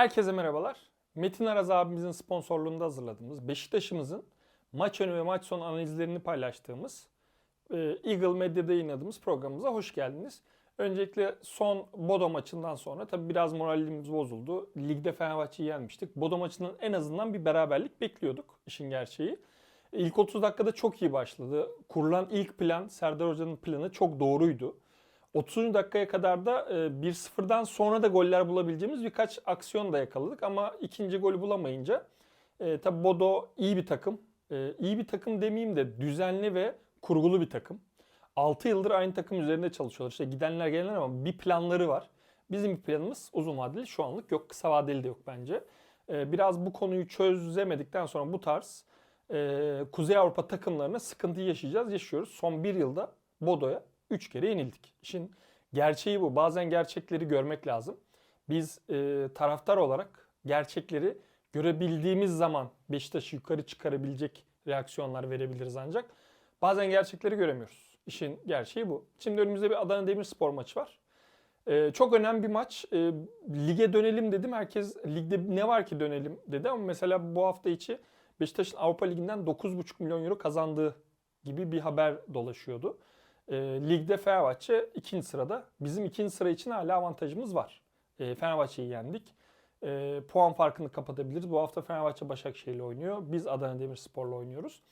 Herkese merhabalar. Metin Araz abimizin sponsorluğunda hazırladığımız Beşiktaş'ımızın maç önü ve maç sonu analizlerini paylaştığımız e, Eagle Medya'da yayınladığımız programımıza hoş geldiniz. Öncelikle son Bodo maçından sonra tabii biraz moralimiz bozuldu. Ligde Fenerbahçe'yi yenmiştik. Bodo maçından en azından bir beraberlik bekliyorduk işin gerçeği. İlk 30 dakikada çok iyi başladı. Kurulan ilk plan, Serdar Hoca'nın planı çok doğruydu. 30. dakikaya kadar da e, 1-0'dan sonra da goller bulabileceğimiz birkaç aksiyon da yakaladık. Ama ikinci golü bulamayınca e, tabi Bodo iyi bir takım. E, iyi bir takım demeyeyim de düzenli ve kurgulu bir takım. 6 yıldır aynı takım üzerinde çalışıyorlar. İşte gidenler gelenler ama bir planları var. Bizim bir planımız uzun vadeli şu anlık yok. Kısa vadeli de yok bence. E, biraz bu konuyu çözemedikten sonra bu tarz e, Kuzey Avrupa takımlarına sıkıntı yaşayacağız. Yaşıyoruz. Son bir yılda Bodo'ya 3 kere yenildik. İşin gerçeği bu. Bazen gerçekleri görmek lazım. Biz e, taraftar olarak gerçekleri görebildiğimiz zaman Beşiktaş'ı yukarı çıkarabilecek reaksiyonlar verebiliriz ancak. Bazen gerçekleri göremiyoruz. İşin gerçeği bu. Şimdi önümüzde bir Adana Demirspor maçı var. Ee, çok önemli bir maç. Ee, lige dönelim dedim. Herkes ligde ne var ki dönelim dedi ama mesela bu hafta içi Beşiktaş'ın Avrupa Ligi'nden 9,5 milyon euro kazandığı gibi bir haber dolaşıyordu. Ee, ligde Fenerbahçe ikinci sırada. Bizim ikinci sıra için hala avantajımız var. Ee, Fenerbahçe'yi yendik. Ee, puan farkını kapatabiliriz. Bu hafta Fenerbahçe Başakşehir'le oynuyor. Biz Adana Demirspor'la oynuyoruz.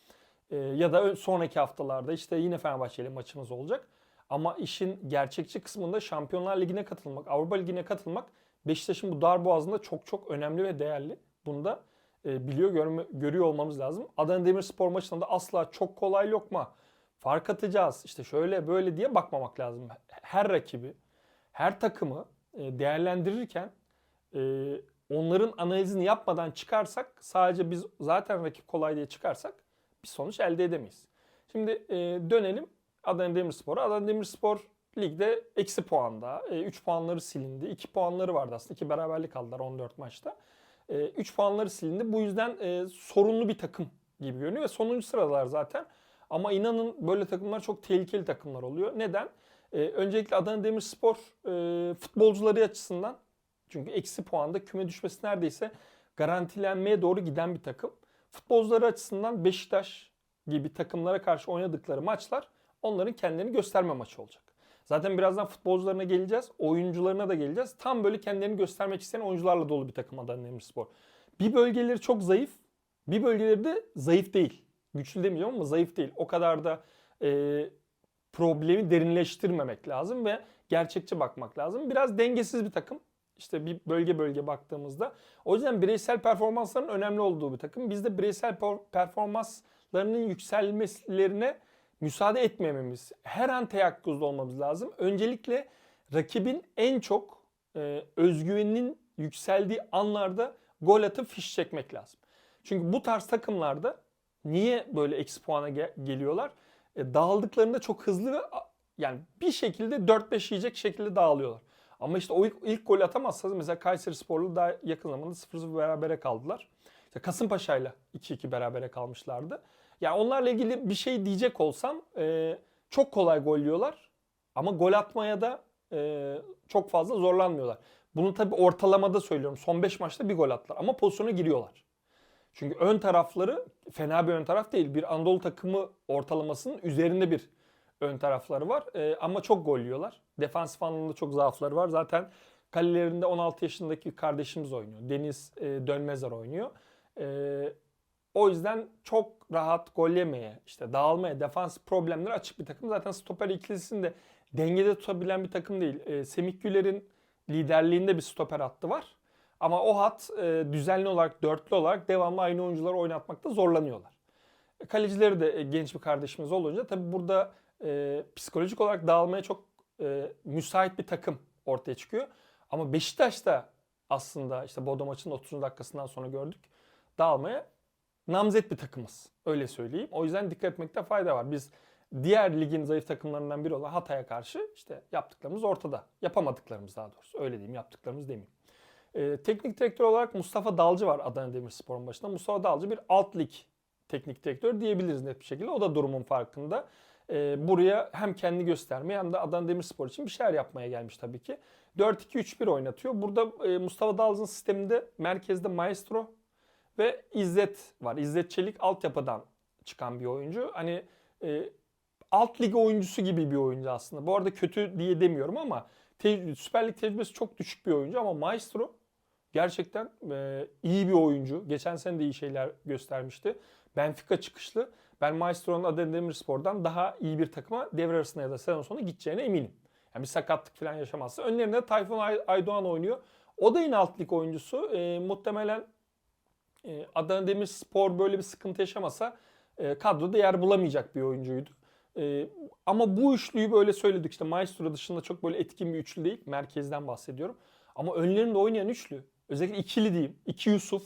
Ee, ya da sonraki haftalarda işte yine Fenerbahçe ile maçımız olacak. Ama işin gerçekçi kısmında Şampiyonlar Ligi'ne katılmak, Avrupa Ligi'ne katılmak Beşiktaş'ın bu dar boğazında çok çok önemli ve değerli. Bunu da e, biliyor, görme, görüyor olmamız lazım. Adana Demirspor maçında da asla çok kolay lokma, fark atacağız, işte şöyle böyle diye bakmamak lazım. Her rakibi, her takımı e, değerlendirirken e, onların analizini yapmadan çıkarsak, sadece biz zaten rakip kolay diye çıkarsak bir sonuç elde edemeyiz. Şimdi e, dönelim Adana Demirspor'a. Adana Demirspor ligde eksi puanda. 3 puanları silindi. 2 puanları vardı aslında. 2 beraberlik aldılar 14 maçta. 3 puanları silindi. Bu yüzden sorunlu bir takım gibi görünüyor ve sonuncu sıradalar zaten. Ama inanın böyle takımlar çok tehlikeli takımlar oluyor. Neden? E, öncelikle Adana Demirspor e, futbolcuları açısından çünkü eksi puanda küme düşmesi neredeyse garantilenmeye doğru giden bir takım. Futbolcuları açısından Beşiktaş gibi takımlara karşı oynadıkları maçlar onların kendilerini gösterme maçı olacak. Zaten birazdan futbolcularına geleceğiz, oyuncularına da geleceğiz. Tam böyle kendilerini göstermek isteyen oyuncularla dolu bir takım Adana Demirspor. Bir bölgeleri çok zayıf, bir bölgeleri de zayıf değil. Güçlü demeyeceğim ama zayıf değil. O kadar da e, problemi derinleştirmemek lazım ve gerçekçi bakmak lazım. Biraz dengesiz bir takım. İşte bir bölge bölge baktığımızda. O yüzden bireysel performansların önemli olduğu bir takım. Biz de bireysel performanslarının yükselmelerine müsaade etmememiz, her an teyakkuzda olmamız lazım. Öncelikle rakibin en çok e, özgüveninin yükseldiği anlarda gol atıp fiş çekmek lazım. Çünkü bu tarz takımlarda niye böyle eksi puana ge- geliyorlar? E, dağıldıklarında çok hızlı ve yani bir şekilde 4-5 yiyecek şekilde dağılıyorlar. Ama işte o ilk, ilk gol atamazsanız mesela Kayseri Sporlu daha yakın zamanda 0-0 berabere kaldılar. İşte Kasımpaşa'yla 2-2 berabere kalmışlardı. Yani onlarla ilgili bir şey diyecek olsam e, çok kolay gol yiyorlar. Ama gol atmaya da e, çok fazla zorlanmıyorlar. Bunu tabi ortalamada söylüyorum. Son 5 maçta bir gol attılar. Ama pozisyona giriyorlar. Çünkü ön tarafları fena bir ön taraf değil. Bir Anadolu takımı ortalamasının üzerinde bir ön tarafları var. E, ama çok gol yiyorlar. Defansif anlamda çok zaafları var. Zaten kalelerinde 16 yaşındaki kardeşimiz oynuyor. Deniz e, Dönmezer oynuyor. E, o yüzden çok rahat gol yemeye, işte dağılmaya, defans problemleri açık bir takım. Zaten stoper ikilisini de dengede tutabilen bir takım değil. E, Semih Güler'in liderliğinde bir stoper hattı var. Ama o hat e, düzenli olarak, dörtlü olarak devamlı aynı oyuncuları oynatmakta zorlanıyorlar. E, kalecileri de e, genç bir kardeşimiz olunca tabi burada e, psikolojik olarak dağılmaya çok e, müsait bir takım ortaya çıkıyor. Ama Beşiktaş da aslında işte Bodo maçının 30 dakikasından sonra gördük. Dağılmaya namzet bir takımız. Öyle söyleyeyim. O yüzden dikkat etmekte fayda var. Biz diğer ligin zayıf takımlarından biri olan Hatay'a karşı işte yaptıklarımız ortada. Yapamadıklarımız daha doğrusu. Öyle diyeyim. Yaptıklarımız demeyeyim. Ee, teknik direktör olarak Mustafa Dalcı var Adana Demirspor'un başında. Mustafa Dalcı bir alt lig teknik direktör diyebiliriz net bir şekilde. O da durumun farkında. Ee, buraya hem kendi göstermeye hem de Adana Demirspor için bir şeyler yapmaya gelmiş tabii ki. 4-2-3-1 oynatıyor. Burada e, Mustafa Dalız'ın sisteminde merkezde Maestro ve İzzet var. İzzet Çelik altyapıdan çıkan bir oyuncu. Hani e, alt lig oyuncusu gibi bir oyuncu aslında. Bu arada kötü diye demiyorum ama Süper Lig tecrübesi çok düşük bir oyuncu ama Maestro gerçekten e, iyi bir oyuncu. Geçen sene de iyi şeyler göstermişti. Benfica çıkışlı. Ben Maestro'nun Adana Demirspor'dan daha iyi bir takıma devre arasında ya da sezon sonu gideceğine eminim. Yani bir sakatlık falan yaşamazsa. Önlerinde Tayfun Ay- Aydoğan oynuyor. O da yine alt lig oyuncusu. E, muhtemelen e, Adana Demirspor böyle bir sıkıntı yaşamasa e, kadroda yer bulamayacak bir oyuncuydu. E, ama bu üçlüyü böyle söyledik işte Maestro dışında çok böyle etkin bir üçlü değil. Merkezden bahsediyorum. Ama önlerinde oynayan üçlü. Özellikle ikili diyeyim. İki Yusuf.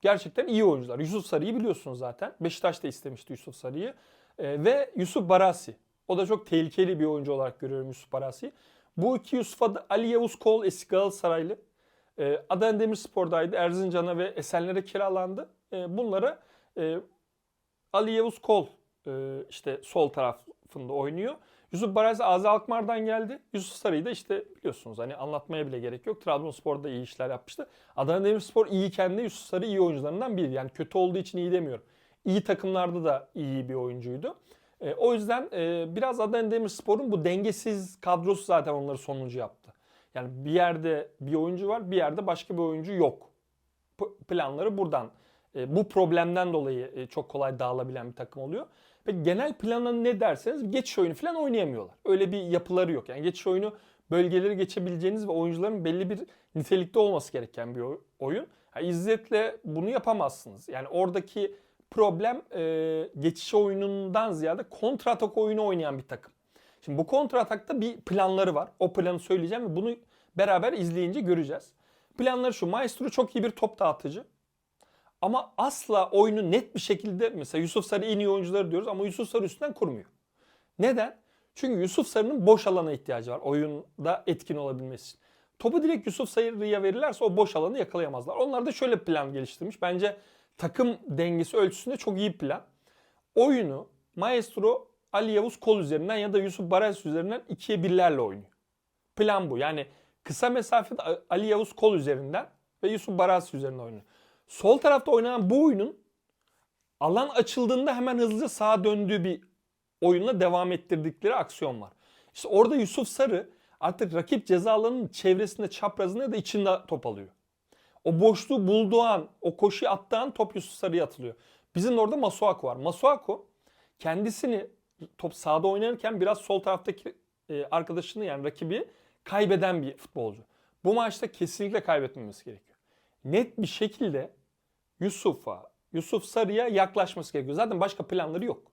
Gerçekten iyi oyuncular. Yusuf Sarı'yı biliyorsunuz zaten. Beşiktaş da istemişti Yusuf Sarı'yı. E, ve Yusuf Barasi. O da çok tehlikeli bir oyuncu olarak görüyorum Yusuf Barasi'yi. Bu iki Yusuf'a da Ali Yavuz Kol eski Galatasaraylı. E, Adana Demirspor'daydı. Erzincan'a ve Esenler'e kiralandı. E, bunlara e, Ali Yavuz Kol e, işte sol tarafında oynuyor. Yusuf Barasi Azi Alkmaar'dan geldi. Yusuf Sarı'yı da işte biliyorsunuz hani anlatmaya bile gerek yok. Trabzonspor'da iyi işler yapmıştı. Adana Demirspor iyiyken de Yusuf Sarı iyi oyuncularından biri. Yani kötü olduğu için iyi demiyorum. İyi takımlarda da iyi bir oyuncuydu. E, o yüzden e, biraz Adana Demirspor'un bu dengesiz kadrosu zaten onları sonuncu yaptı. Yani bir yerde bir oyuncu var, bir yerde başka bir oyuncu yok. P- planları buradan, e, bu problemden dolayı e, çok kolay dağılabilen bir takım oluyor. Ve genel planı ne derseniz geçiş oyunu falan oynayamıyorlar. Öyle bir yapıları yok. Yani geçiş oyunu bölgeleri geçebileceğiniz ve oyuncuların belli bir nitelikte olması gereken bir oy- oyun. Yani İzzet'le bunu yapamazsınız. Yani oradaki problem e, geçiş oyunundan ziyade kontratak oyunu oynayan bir takım. Şimdi bu kontratakta bir planları var. O planı söyleyeceğim ve bunu beraber izleyince göreceğiz. Planları şu. Maestro çok iyi bir top dağıtıcı. Ama asla oyunu net bir şekilde mesela Yusuf Sarı en iyi oyuncuları diyoruz ama Yusuf Sarı üstünden kurmuyor. Neden? Çünkü Yusuf Sarı'nın boş alana ihtiyacı var oyunda etkin olabilmesi için. Topu direkt Yusuf Sarı'ya verirlerse o boş alanı yakalayamazlar. Onlar da şöyle plan geliştirmiş. Bence takım dengesi ölçüsünde çok iyi plan. Oyunu Maestro Ali Yavuz kol üzerinden ya da Yusuf Baraj üzerinden ikiye birlerle oynuyor. Plan bu. Yani kısa mesafede Ali Yavuz kol üzerinden ve Yusuf Baraj üzerinden oynuyor. Sol tarafta oynanan bu oyunun alan açıldığında hemen hızlıca sağa döndüğü bir oyunla devam ettirdikleri aksiyon var. İşte orada Yusuf Sarı artık rakip ceza alanının çevresinde, çaprazında ya da içinde top alıyor. O boşluğu bulduğu an, o koşuyu attığı an top Yusuf Sarı'ya atılıyor. Bizim de orada Masuaku var. Masuaku kendisini top sağda oynarken biraz sol taraftaki e, arkadaşını yani rakibi kaybeden bir futbolcu. Bu maçta kesinlikle kaybetmemesi gerekiyor. Net bir şekilde Yusuf'a, Yusuf Sarı'ya yaklaşması gerekiyor. Zaten başka planları yok.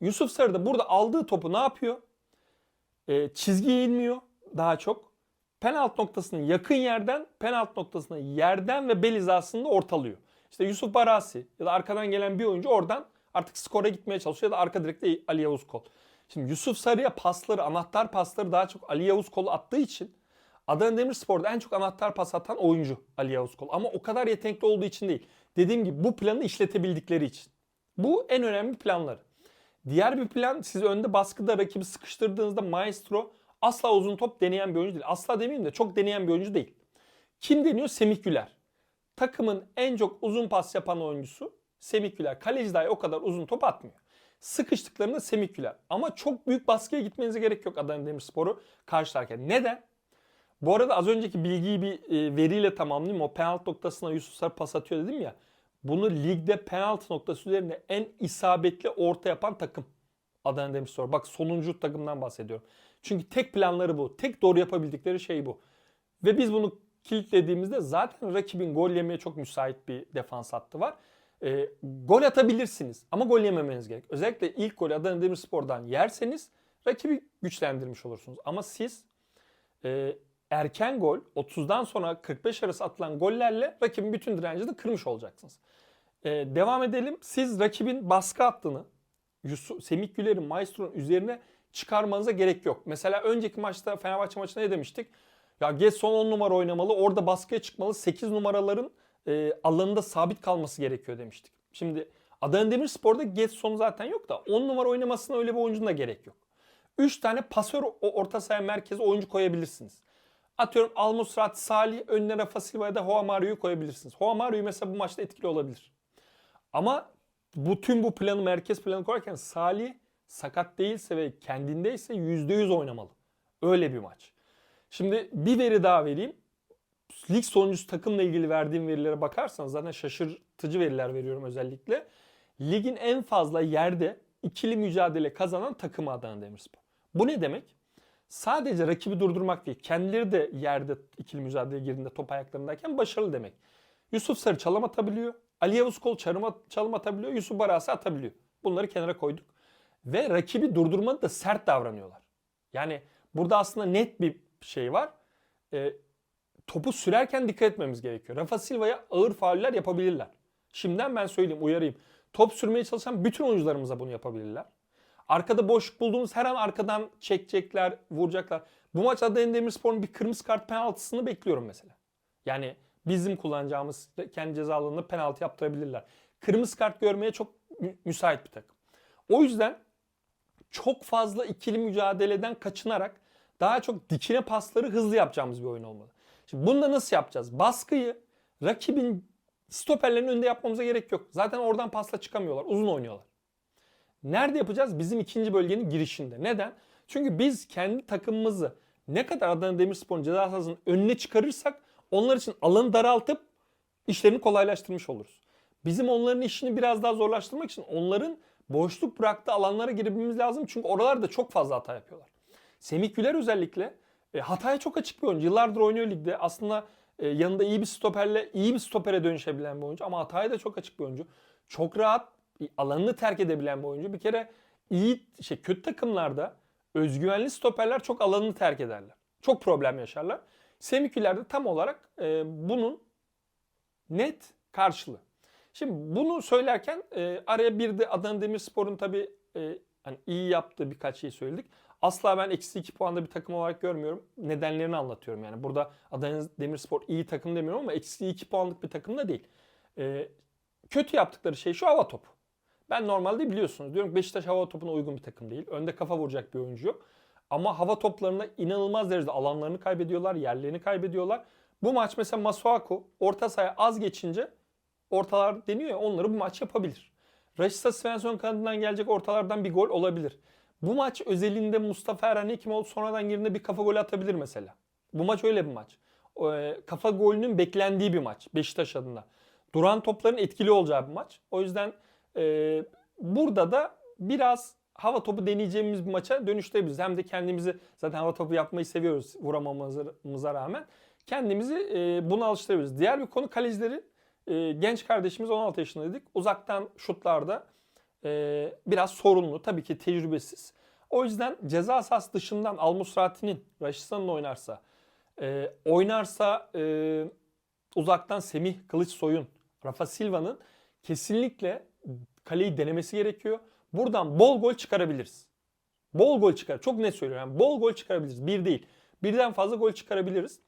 Yusuf Sarı da burada aldığı topu ne yapıyor? E, çizgiye inmiyor daha çok. Penaltı noktasının yakın yerden, penaltı noktasına yerden ve bel hizasında ortalıyor. İşte Yusuf Barasi ya da arkadan gelen bir oyuncu oradan artık skora gitmeye çalışıyor ya da arka direkte Ali Yavuz Kol. Şimdi Yusuf Sarı'ya pasları, anahtar pasları daha çok Ali Yavuz Kol attığı için Adana Demirspor'da en çok anahtar pas atan oyuncu Ali Yavuz Kol. Ama o kadar yetenekli olduğu için değil. Dediğim gibi bu planı işletebildikleri için. Bu en önemli planları. Diğer bir plan siz önde baskıda rakibi sıkıştırdığınızda Maestro asla uzun top deneyen bir oyuncu değil. Asla demeyeyim de çok deneyen bir oyuncu değil. Kim deniyor? Semih Güler. Takımın en çok uzun pas yapan oyuncusu Semih Güler. Kaleci dahi o kadar uzun top atmıyor. Sıkıştıklarında Semih Güler. Ama çok büyük baskıya gitmenize gerek yok Adana Demirspor'u karşılarken. Neden? Bu arada az önceki bilgiyi bir e, veriyle tamamlayayım. O penaltı noktasına Yusuf Sarı pas atıyor dedim ya. Bunu ligde penaltı noktası üzerinde en isabetli orta yapan takım. Adana Demirspor. Bak sonuncu takımdan bahsediyorum. Çünkü tek planları bu. Tek doğru yapabildikleri şey bu. Ve biz bunu kilitlediğimizde zaten rakibin gol yemeye çok müsait bir defans hattı var. E, gol atabilirsiniz ama gol yememeniz gerek. Özellikle ilk golü Adana Demirspor'dan yerseniz rakibi güçlendirmiş olursunuz. Ama siz e, erken gol 30'dan sonra 45 arası atılan gollerle rakibin bütün direncini kırmış olacaksınız. E, devam edelim. Siz rakibin baskı hattını Yusuf, Semih Güler'in Maestro'nun üzerine çıkarmanıza gerek yok. Mesela önceki maçta Fenerbahçe maçında ne demiştik? Ya Getson 10 numara oynamalı, orada baskıya çıkmalı, 8 numaraların e, alanında sabit kalması gerekiyor demiştik. Şimdi Adana Demirspor'da Getson zaten yok da 10 numara oynamasına öyle bir oyuncunun da gerek yok. 3 tane pasör orta saha merkezi oyuncu koyabilirsiniz. Atıyorum Almusrat, Salih, önüne Rafa Silva'ya da Hoa Mario'yu koyabilirsiniz. Hoa Mario mesela bu maçta etkili olabilir. Ama bu tüm bu planı, merkez planı koyarken Salih sakat değilse ve kendindeyse %100 oynamalı. Öyle bir maç. Şimdi bir veri daha vereyim. Lig sonuncusu takımla ilgili verdiğim verilere bakarsanız zaten şaşırtıcı veriler veriyorum özellikle. Ligin en fazla yerde ikili mücadele kazanan takımı Adana Demirspor. Bu ne demek? Sadece rakibi durdurmak değil, kendileri de yerde ikili mücadeleye girdiğinde top ayaklarındayken başarılı demek. Yusuf Sarı çalım atabiliyor. Ali Yavuz Kol çalım, at- çalım atabiliyor. Yusuf Barasi atabiliyor. Bunları kenara koyduk. Ve rakibi durdurmada da sert davranıyorlar. Yani burada aslında net bir şey var. Ee, topu sürerken dikkat etmemiz gerekiyor. Rafa Silva'ya ağır fauller yapabilirler. Şimdiden ben söyleyeyim, uyarayım. Top sürmeye çalışan bütün oyuncularımıza bunu yapabilirler. Arkada boşluk bulduğumuz her an arkadan çekecekler, vuracaklar. Bu maç Adana Demirspor'un bir kırmızı kart penaltısını bekliyorum mesela. Yani bizim kullanacağımız kendi ceza alanında penaltı yaptırabilirler. Kırmızı kart görmeye çok mü- müsait bir takım. O yüzden çok fazla ikili mücadeleden kaçınarak daha çok dikine pasları hızlı yapacağımız bir oyun olmalı. Şimdi bunu da nasıl yapacağız? Baskıyı rakibin stoperlerin önünde yapmamıza gerek yok. Zaten oradan pasla çıkamıyorlar. Uzun oynuyorlar. Nerede yapacağız? Bizim ikinci bölgenin girişinde. Neden? Çünkü biz kendi takımımızı ne kadar Adana Demirspor'un ceza sahasının önüne çıkarırsak onlar için alanı daraltıp işlerini kolaylaştırmış oluruz. Bizim onların işini biraz daha zorlaştırmak için onların boşluk bıraktığı alanlara girebilmemiz lazım. Çünkü oralarda çok fazla hata yapıyorlar. Semih Güler özellikle e, hataya çok açık bir oyuncu. Yıllardır oynuyor ligde. Aslında e, yanında iyi bir stoperle iyi bir stopere dönüşebilen bir oyuncu ama hataya da çok açık bir oyuncu. Çok rahat alanını terk edebilen bir oyuncu. Bir kere iyi şey kötü takımlarda özgüvenli stoperler çok alanını terk ederler. Çok problem yaşarlar. Semih Güler de tam olarak e, bunun net karşılığı. Şimdi bunu söylerken e, araya bir de Adana Demirspor'un tabii e, hani iyi yaptığı birkaç şey söyledik. Asla ben eksi 2 puanda bir takım olarak görmüyorum. Nedenlerini anlatıyorum yani. Burada Adana Demirspor iyi takım demiyorum ama eksi 2 puanlık bir takım da değil. E, kötü yaptıkları şey şu hava topu. Ben normalde biliyorsunuz diyorum Beşiktaş hava topuna uygun bir takım değil. Önde kafa vuracak bir oyuncu yok. Ama hava toplarında inanılmaz derecede alanlarını kaybediyorlar, yerlerini kaybediyorlar. Bu maç mesela Masuaku orta sahaya az geçince ortalar deniyor ya onları bu maç yapabilir. Rashica Svensson kanadından gelecek ortalardan bir gol olabilir. Bu maç özelinde Mustafa Erhan Hekimoğlu sonradan girdiğinde bir kafa golü atabilir mesela. Bu maç öyle bir maç. E, kafa golünün beklendiği bir maç Beşiktaş adına. Duran topların etkili olacağı bir maç. O yüzden e, burada da biraz hava topu deneyeceğimiz bir maça dönüştürebiliriz. Hem de kendimizi zaten hava topu yapmayı seviyoruz vuramamamıza rağmen. Kendimizi e, buna alıştırabiliriz. Diğer bir konu kalecileri. E, genç kardeşimiz 16 yaşında dedik. Uzaktan şutlarda e, biraz sorunlu. Tabii ki tecrübesiz. O yüzden ceza sahası dışından Almusrati'nin Raşistan'ın oynarsa, e, oynarsa e, uzaktan Semih Kılıçsoy'un, Rafa Silva'nın kesinlikle kaleyi denemesi gerekiyor. Buradan bol gol çıkarabiliriz. Bol gol çıkar. Çok net söylüyorum. Yani bol gol çıkarabiliriz. Bir değil. Birden fazla gol çıkarabiliriz.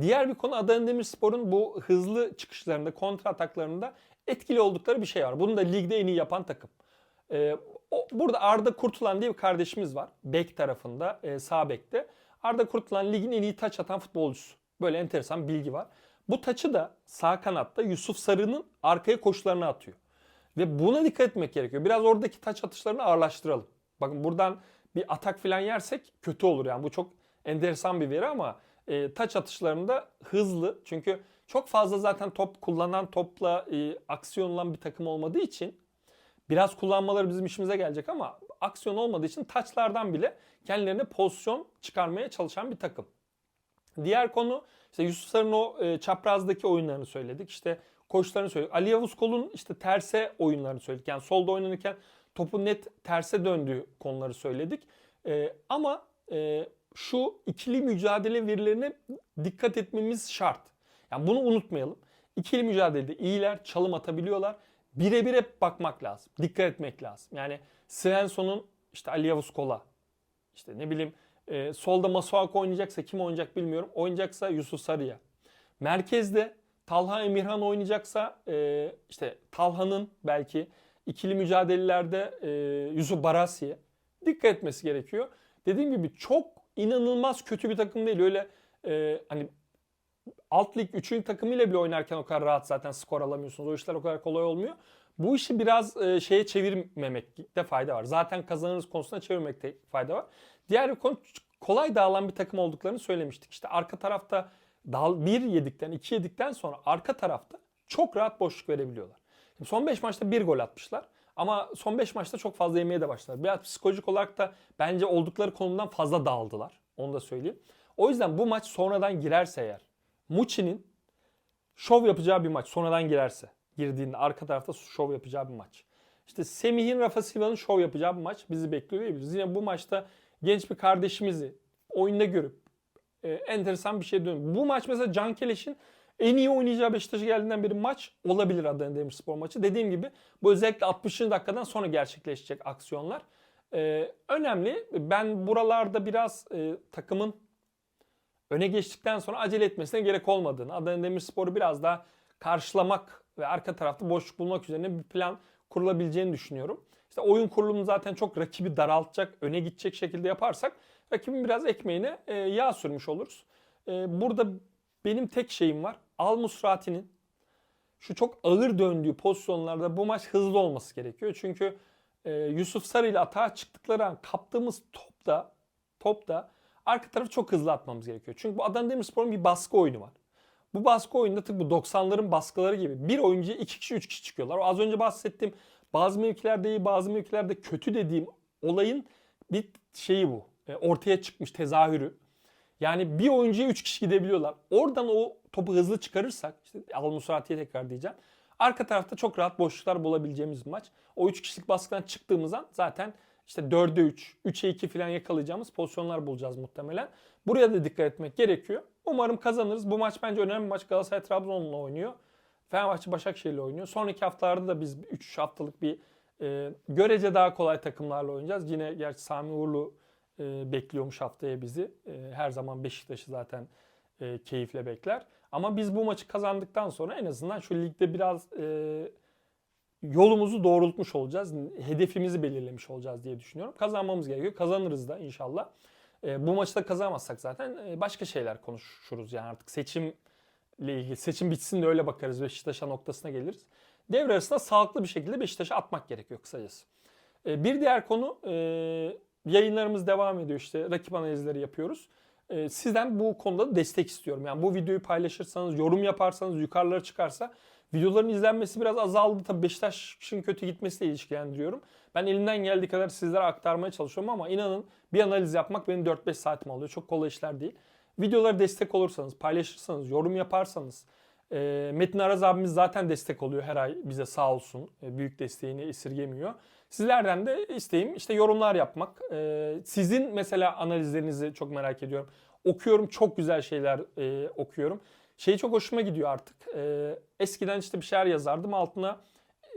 Diğer bir konu Adana Demirspor'un bu hızlı çıkışlarında, kontra ataklarında etkili oldukları bir şey var. Bunu da ligde en iyi yapan takım. Ee, o, burada Arda Kurtulan diye bir kardeşimiz var. Bek tarafında, e, sağ bekte. Arda Kurtulan ligin en iyi taç atan futbolcusu. Böyle enteresan bilgi var. Bu taçı da sağ kanatta Yusuf Sarı'nın arkaya koşularına atıyor. Ve buna dikkat etmek gerekiyor. Biraz oradaki taç atışlarını ağırlaştıralım. Bakın buradan bir atak falan yersek kötü olur yani. Bu çok enteresan bir veri ama e, taç atışlarında hızlı. Çünkü çok fazla zaten top kullanan topla e, aksiyon olan bir takım olmadığı için biraz kullanmaları bizim işimize gelecek ama aksiyon olmadığı için taçlardan bile kendilerine pozisyon çıkarmaya çalışan bir takım. Diğer konu işte Yusuf Sarı'nın o e, çaprazdaki oyunlarını söyledik. İşte koşularını söyledik. Ali Yavuz Kol'un işte terse oyunlarını söyledik. Yani solda oynanırken topun net terse döndüğü konuları söyledik. E, ama e, şu ikili mücadele verilerine dikkat etmemiz şart. Yani bunu unutmayalım. İkili mücadelede iyiler, çalım atabiliyorlar. Birebir hep bakmak lazım. Dikkat etmek lazım. Yani Svensson'un işte Ali Yavuz Kol'a, işte ne bileyim e, solda Masuaku oynayacaksa kim oynayacak bilmiyorum. Oynayacaksa Yusuf Sarı'ya. Merkezde Talha Emirhan oynayacaksa e, işte Talha'nın belki ikili mücadelelerde e, Yusuf Barasi'ye dikkat etmesi gerekiyor. Dediğim gibi çok inanılmaz kötü bir takım değil. Öyle e, hani alt lig 3. takımıyla bile oynarken o kadar rahat zaten skor alamıyorsunuz. O işler o kadar kolay olmuyor. Bu işi biraz e, şeye çevirmemekte fayda var. Zaten kazanırız konusunda çevirmekte fayda var. Diğer bir konu kolay dağılan bir takım olduklarını söylemiştik. İşte arka tarafta dal 1 yedikten 2 yedikten sonra arka tarafta çok rahat boşluk verebiliyorlar. Şimdi son 5 maçta 1 gol atmışlar. Ama son 5 maçta çok fazla yemeye de başladılar. Biraz psikolojik olarak da bence oldukları konumdan fazla dağıldılar. Onu da söyleyeyim. O yüzden bu maç sonradan girerse eğer Muçi'nin şov yapacağı bir maç sonradan girerse girdiğinde arka tarafta şov yapacağı bir maç. İşte Semih'in Rafa Silva'nın şov yapacağı bir maç bizi bekliyor diyebiliriz. Yine bu maçta genç bir kardeşimizi oyunda görüp e, enteresan bir şey dönüyor. Bu maç mesela Can Keleş'in en iyi oynayacağı Beşiktaş'a geldiğinden beri maç olabilir Adana Demirspor maçı. Dediğim gibi bu özellikle 60. dakikadan sonra gerçekleşecek aksiyonlar. E, önemli. Ben buralarda biraz e, takımın öne geçtikten sonra acele etmesine gerek olmadığını, Adana Demirspor'u biraz daha karşılamak ve arka tarafta boşluk bulmak üzerine bir plan kurulabileceğini düşünüyorum. İşte oyun kurulumunu zaten çok rakibi daraltacak, öne gidecek şekilde yaparsak rakibin biraz ekmeğine e, yağ sürmüş oluruz. E, burada benim tek şeyim var. Al Musrati'nin şu çok ağır döndüğü pozisyonlarda bu maç hızlı olması gerekiyor. Çünkü e, Yusuf Sarı ile atağa çıktıkları an kaptığımız topta topta arka tarafı çok hızlı atmamız gerekiyor. Çünkü bu Adana Demirspor'un bir baskı oyunu var. Bu baskı oyunda tıpkı 90'ların baskıları gibi bir oyuncuya iki kişi üç kişi çıkıyorlar. O az önce bahsettiğim bazı mevkilerde iyi bazı mevkilerde kötü dediğim olayın bir şeyi bu. E, ortaya çıkmış tezahürü. Yani bir oyuncuya 3 kişi gidebiliyorlar. Oradan o topu hızlı çıkarırsak, işte Al Musrati'ye tekrar diyeceğim. Arka tarafta çok rahat boşluklar bulabileceğimiz bir maç. O 3 kişilik baskıdan çıktığımız an zaten işte 4'e 3, 3'e 2 falan yakalayacağımız pozisyonlar bulacağız muhtemelen. Buraya da dikkat etmek gerekiyor. Umarım kazanırız. Bu maç bence önemli bir maç. Galatasaray Trabzon'la oynuyor. Fenerbahçe Başakşehir'le oynuyor. Sonraki haftalarda da biz 3 haftalık bir e, görece daha kolay takımlarla oynayacağız. Yine gerçi Sami Uğurlu e, bekliyormuş haftaya bizi. E, her zaman Beşiktaş'ı zaten e, keyifle bekler. Ama biz bu maçı kazandıktan sonra en azından şu ligde biraz yolumuzu doğrultmuş olacağız. Hedefimizi belirlemiş olacağız diye düşünüyorum. Kazanmamız gerekiyor. Kazanırız da inşallah. Bu maçı da kazanamazsak zaten başka şeyler konuşuruz. Yani artık seçimle ilgili seçim bitsin de öyle bakarız Beşiktaş'a noktasına geliriz. Devre arasında sağlıklı bir şekilde Beşiktaş'a atmak gerekiyor kısacası. Bir diğer konu yayınlarımız devam ediyor işte rakip analizleri yapıyoruz. E, sizden bu konuda destek istiyorum. Yani bu videoyu paylaşırsanız, yorum yaparsanız, yukarılara çıkarsa videoların izlenmesi biraz azaldı. Tabii Beşiktaş'ın kötü gitmesiyle ilişkilendiriyorum. Ben elimden geldiği kadar sizlere aktarmaya çalışıyorum ama inanın bir analiz yapmak benim 4-5 saatimi alıyor. Çok kolay işler değil. Videolara destek olursanız, paylaşırsanız, yorum yaparsanız, e, Metin Araz abimiz zaten destek oluyor her ay bize sağ olsun. E, büyük desteğini esirgemiyor. Sizlerden de isteğim işte yorumlar yapmak. E, sizin mesela analizlerinizi çok merak ediyorum. Okuyorum çok güzel şeyler e, okuyorum. Şey çok hoşuma gidiyor artık. E, eskiden işte bir şeyler yazardım altına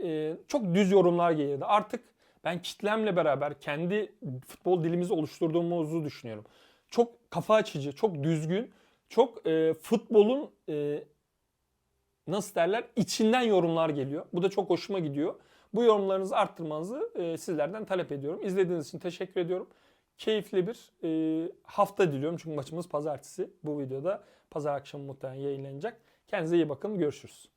e, çok düz yorumlar gelirdi. Artık ben kitlemle beraber kendi futbol dilimizi oluşturduğumuzu düşünüyorum. Çok kafa açıcı, çok düzgün, çok e, futbolun nasıl derler içinden yorumlar geliyor. Bu da çok hoşuma gidiyor. Bu yorumlarınızı arttırmanızı e, sizlerden talep ediyorum. İzlediğiniz için teşekkür ediyorum. Keyifli bir e, hafta diliyorum çünkü maçımız pazartesi. Bu videoda pazar akşamı muhtemelen yayınlanacak. Kendinize iyi bakın. Görüşürüz.